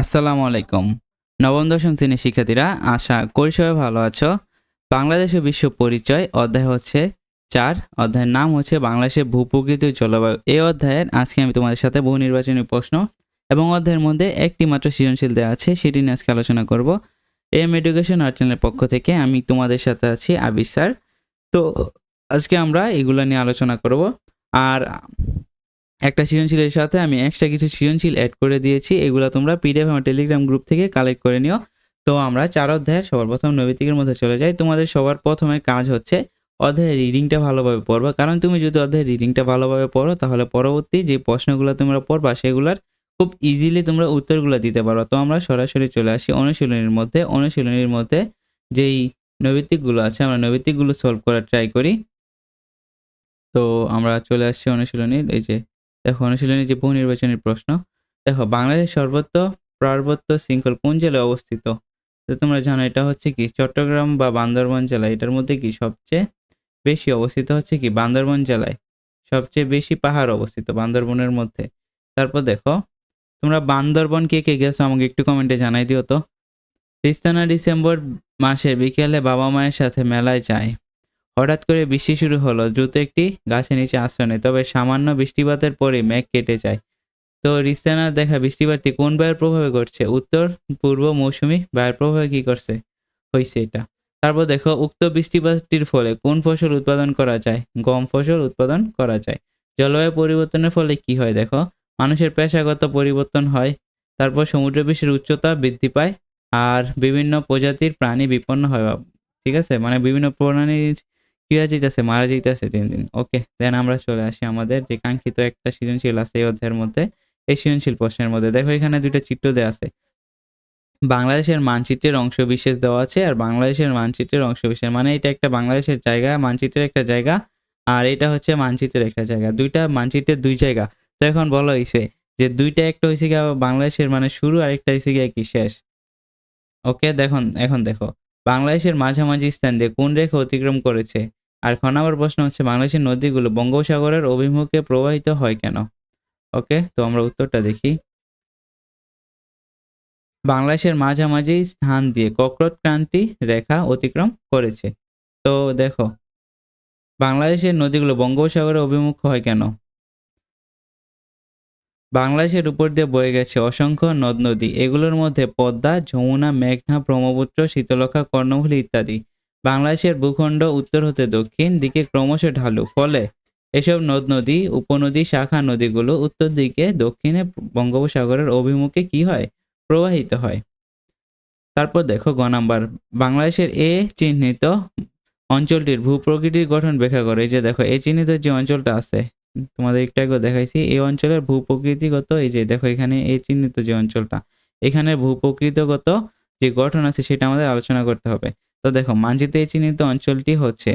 আসসালামু আলাইকুম। নবম, দশম শ্রেণির শিক্ষার্থীরা, আশা করি সবাই ভালো আছো। বাংলাদেশ বিশ্ব পরিচয় অধ্যায় হচ্ছে চার। অধ্যায়ের নাম হচ্ছে বাংলাদেশের ভূপ্রকৃতি জলবায়ু। এই অধ্যায়ের আজকে আমি তোমাদের সাথে বহু নির্বাচনী প্রশ্ন এবং অধ্যায়ের মধ্যে একটি মাত্র সৃজনশীল দেওয়া আছে, সেটি নিয়ে আজকে আলোচনা করব। এম এডুকেশন আর্ট চ্যানেলের পক্ষ থেকে আমি তোমাদের সাথে আছি আবির স্যার। তো আজকে আমরা এগুলো নিয়ে আলোচনা করব। আর একটা সৃজনশীলের সাথে আমি এক্সট্রা কিছু সৃজনশীল অ্যাড করে দিয়েছি। এগুলো তোমরা পিডিএফ আমার টেলিগ্রাম গ্রুপ থেকে কালেক্ট করে নিও। তো আমরা চার অধ্যায়ের সবার প্রথম নৈতিকের মধ্যে চলে যাই। তোমাদের সবার প্রথমে কাজ হচ্ছে অধ্যায়ের রিডিংটা ভালোভাবে পড়বা। কারণ তুমি যদি অধ্যায়ের রিডিংটা ভালোভাবে পড়ো, তাহলে পরবর্তী যে প্রশ্নগুলো তোমরা পড়বা, সেগুলোর খুব ইজিলি তোমরা উত্তরগুলো দিতে পারো তো আমরা সরাসরি চলে আসি অনুশীলনীর মধ্যে। অনুশীলনীর মধ্যে যেই নৈতিকগুলো আছে, আমরা নৈতিকগুলো সলভ করার ট্রাই করি। তো আমরা চলে আসছি অনুশীলনীর, এই যে দেখো, অনুশীলনী যে বহু নির্বাচনী প্রশ্ন। দেখো, বাংলাদেশের সর্বত্র পার্বত্য শৃঙ্খল কোন জেলায় অবস্থিত? তো তোমরা জানো, এটা হচ্ছে কি, চট্টগ্রাম বা বান্দরবান জেলা এটার মধ্যে কি সবচেয়ে বেশি অবস্থিত হচ্ছে কি, বান্দরবান জেলায় সবচেয়ে বেশি পাহাড় অবস্থিত, বান্দরবনের মধ্যে। তারপর দেখো, তোমরা বান্দরবন কে কে গেছো আমাকে একটু কমেন্টে জানাই দিও তো। তিস্তানা ডিসেম্বর মাসে বিকেলে বাবা মায়ের সাথে মেলায় যায়। হঠাৎ করে বৃষ্টি শুরু হলো, দ্রুত একটি গাছের নিচে আশ্রয় নেয়, তবে সামান্য বৃষ্টিপাতের পরে মেঘ কেটে যায়। তো রিস্তানার দেখা বৃষ্টিপাতটি কোন বায়ুর প্রভাবে ঘটছে? উত্তর, পূর্ব মৌসুমি বায়ুর প্রভাবে কি করছে? হয়েছে এটা। তারপর দেখো, উক্ত বৃষ্টিপাতটির ফলে কোন ফসল উৎপাদন করা যায়? গম ফসল উৎপাদন করা যায়। জলবায়ু পরিবর্তনের ফলে কি হয়? দেখো, মানুষের পেশাগত পরিবর্তন হয়, তারপর সমুদ্র পৃষ্ঠের উচ্চতা বৃদ্ধি পায়, আর বিভিন্ন প্রজাতির প্রাণী বিপন্ন হয়, ঠিক আছে? মানে বিভিন্ন প্রাণীর হয়ে যেতেছে মারা যেতেছে দিন দিন। ওকে দেন আমরা চলে আসি আমাদের যে কাঙ্ক্ষিত একটা সৃজনশীল আছে এই অধ্যায়ের মধ্যে, এই সৃজনশীল প্রশ্নের মধ্যে। দেখো, এখানে দুইটা চিত্র দেওয়া আছে। বাংলাদেশের মানচিত্রের অংশ বিশেষ দেওয়া আছে, আর বাংলাদেশের মানচিত্রের অংশ বিশেষ মানে এটা একটা বাংলাদেশের জায়গা, মানচিত্রের একটা জায়গা, আর এটা হচ্ছে মানচিত্রের একটা জায়গা। দুইটা মানচিত্রের দুই জায়গা। তো এখন বলা হয়েছে যে দুইটা একটা হয়েছে কি বাংলাদেশের মানে শুরু আর একটা হয়েছে গিয়ে কি শেষ? ওকে দেখুন, এখন দেখো। বাংলাদেশের মাঝামাঝি স্থান দিয়ে কোন রেখা অতিক্রম করেছে? আর খ নম্বর প্রশ্ন হচ্ছে, বাংলাদেশের নদীগুলো বঙ্গোপসাগরের অভিমুখে প্রবাহিত হয় কেন? ওকে, তো আমরা উত্তরটা দেখি। বাংলাদেশের মাঝামাঝি স্থান দিয়ে কক্রত ক্রান্তি রেখা অতিক্রম করেছে। তো দেখো, বাংলাদেশের নদীগুলো বঙ্গোপসাগরের অভিমুখ হয় কেন? বাংলাদেশের উপর দিয়ে বয়ে গেছে অসংখ্য নদ নদী এগুলোর মধ্যে পদ্মা, যমুনা, মেঘনা, ব্রহ্মপুত্র শীতলক্ষা কর্ণফুলী ইত্যাদি। বাংলাদেশের ভূখণ্ড উত্তর হতে দক্ষিণ দিকে ক্রমশ ঢালু, ফলে এসব নদ নদী, উপনদী, শাখা নদীগুলো উত্তর দিকে, দক্ষিণে বঙ্গোপসাগরের অভিমুখে কি হয়? প্রবাহিত হয়। তারপর দেখো গ নাম্বার। বাংলাদেশের এ চিহ্নিত অঞ্চলটির ভূপ্রকৃতির গঠন ব্যাখ্যা করে। এই যে দেখো এই চিহ্নিত যে অঞ্চলটা আছে, তোমাদের একটু আগে দেখাইছি এই অঞ্চলের ভূপ্রকৃতিগত, এই যে দেখো এখানে এই চিহ্নিত যে অঞ্চলটা, এখানে ভূপ্রকৃতিগত যে গঠন আছে, সেটা আমাদের আলোচনা করতে হবে। তো দেখো মানচিত্রে চিহ্নিত অঞ্চলটি হচ্ছে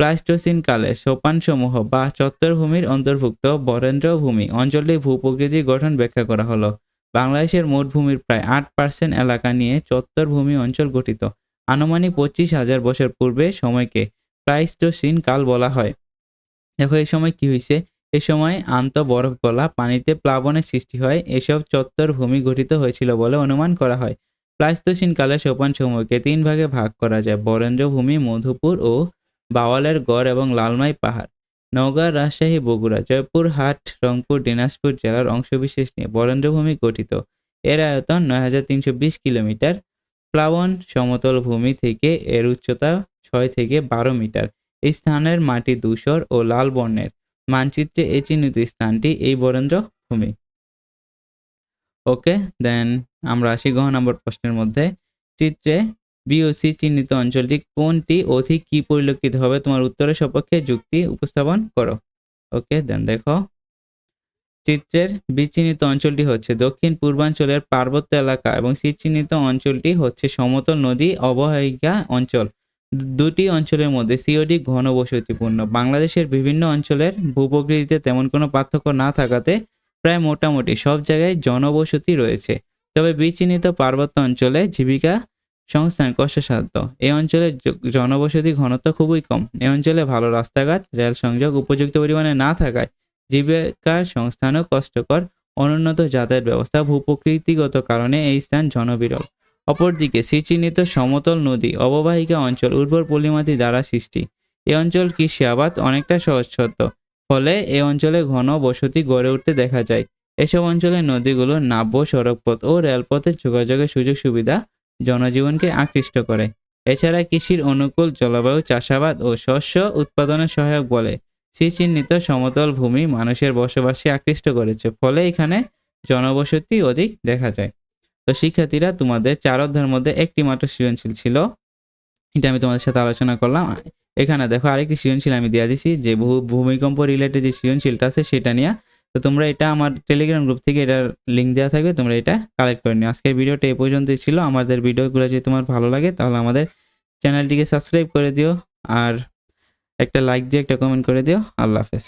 প্লাস্টোসিন কালে সোপানসমূহ বা চত্বরভূমির অন্তর্ভুক্ত বরেন্দ্র ভূমি অঞ্চলটি ভূপ্রকৃতির গঠন ব্যাখ্যা করা হলো। বাংলাদেশের মোট ভূমির প্রায় আট পার্সেন্ট এলাকা নিয়ে চত্বরভূমি অঞ্চল গঠিত। আনুমানিক পঁচিশ হাজার বছর পূর্বে সময়কে প্লাইস্টোসিন কাল বলা হয়। দেখো এই সময় কি হয়েছে এ সময় আন্ত বরফ গলা পানিতে প্লাবনের সৃষ্টি হয়। এসব চত্বর ভূমি গঠিত হয়েছিল বলে অনুমান করা হয়। প্লাইস্তোসিন কালে সোপান সমূহকে তিন ভাগে ভাগ করা যায় বরেন্দ্র ভূমি মধুপুর ও বাওয়ালের গড় এবং লালমাই পাহাড়। নওগাঁ রাজশাহী, বগুড়া, জয়পুরহাট, রংপুর, দিনাজপুর জেলার অংশবিশেষ নিয়ে বরেন্দ্রভূমি গঠিত। এর আয়তন নয় হাজার তিনশো বিশ কিলোমিটার। প্লাবন সমতল ভূমি থেকে এর উচ্চতা ছয় থেকে বারো মিটার। এই স্থানের মাটি ধূসর ও লাল বর্ণের। মানচিত্রে এই চিহ্নিত স্থানটি এই বরেন্দ্র ভূমি ওকে, দেন আমরা আসি গহ নম্বর প্রশ্নের মধ্যে। চিত্রে বিওসি চিহ্নিত অঞ্চলটি কোনটি, অধিক কি পরিলক্ষিত হবে? তোমার উত্তরের সপক্ষে যুক্তি উপস্থাপন করো। ওকে, দেন দেখো। চিত্রের বিচিহ্নিত অঞ্চলটি হচ্ছে দক্ষিণ পূর্বাঞ্চলের পার্বত্য এলাকা এবং চিহ্নিত অঞ্চলটি হচ্ছে সমতল নদী অববাহিকা অঞ্চল। দুটি অঞ্চলের মধ্যে সিওডি ঘনবসতিপূর্ণ। বাংলাদেশের বিভিন্ন অঞ্চলের ভূপ্রকৃতিতে তেমন কোনো পার্থক্য না থাকাতে প্রায় মোটামুটি সব জায়গায় জনবসতি রয়েছে। তবে বিচিহ্নিত পার্বত্য অঞ্চলে জীবিকা সংস্থান কষ্টসাধ্য। এই অঞ্চলে জনবসতি ঘনত্ব খুবই কম। এই অঞ্চলে ভালো রাস্তাঘাট, রেল সংযোগ, উপযুক্ত পরিমাণে না থাকায় জীবিকার সংস্থানও কষ্টকর। অনুন্নত যাতায়াত ব্যবস্থা ভূপ্রকৃতিগত কারণে এই স্থান জনবিরল। অপরদিকে সিচিহ্নিত সমতল নদী, অববাহিকা অঞ্চল, উর্বর পলিমাটি দ্বারা সৃষ্টি। এই অঞ্চল কৃষি আবাদ অনেকটা সহজসাধ্য। ফলে এ অঞ্চলে ঘন বসতি গড়ে উঠতে দেখা যায়। এসব অঞ্চলের নদীগুলো নাব্য, সড়কপথ ও রেলপথের যোগাযোগের সুযোগ সুবিধা জনজীবনকে আকৃষ্ট করে। এছাড়া কৃষির অনুকূল জলবায়ু, চাষাবাদ ও শস্য উৎপাদনে সহায়ক বলে চিহ্নিত সমতল ভূমি মানুষের বসবাসে আকৃষ্ট করেছে, ফলে এখানে জনবসতি অধিক দেখা যায়। তো শিক্ষার্থীরা, তোমাদের চার অধ্যায়ের মধ্যে একটি মাত্র সৃজনশীল ছিল। এটা আমি তোমাদের সাথে আলোচনা করলাম। এখানে দেখো আরেকটি সৃজনশীল আমি দিয়ে দিছি, যে বহু ভূমিকম্প রিলেটেড যে সৃজনশীলটা আছে সেটা নিয়ে। তো তোমরা এটা আমার টেলিগ্রাম গ্রুপ থেকে এটার লিঙ্ক দেওয়া থাকবে, তোমরা এটা কালেক্ট করে নিও। আজকের ভিডিওটা এ পর্যন্তই ছিল। আমাদের ভিডিওগুলো যদি তোমার ভালো লাগে, তাহলে আমাদের চ্যানেলটিকে সাবস্ক্রাইব করে দিও, আর একটা লাইক দিও একটা কমেন্ট করে দিও। আল্লাহ হাফেজ।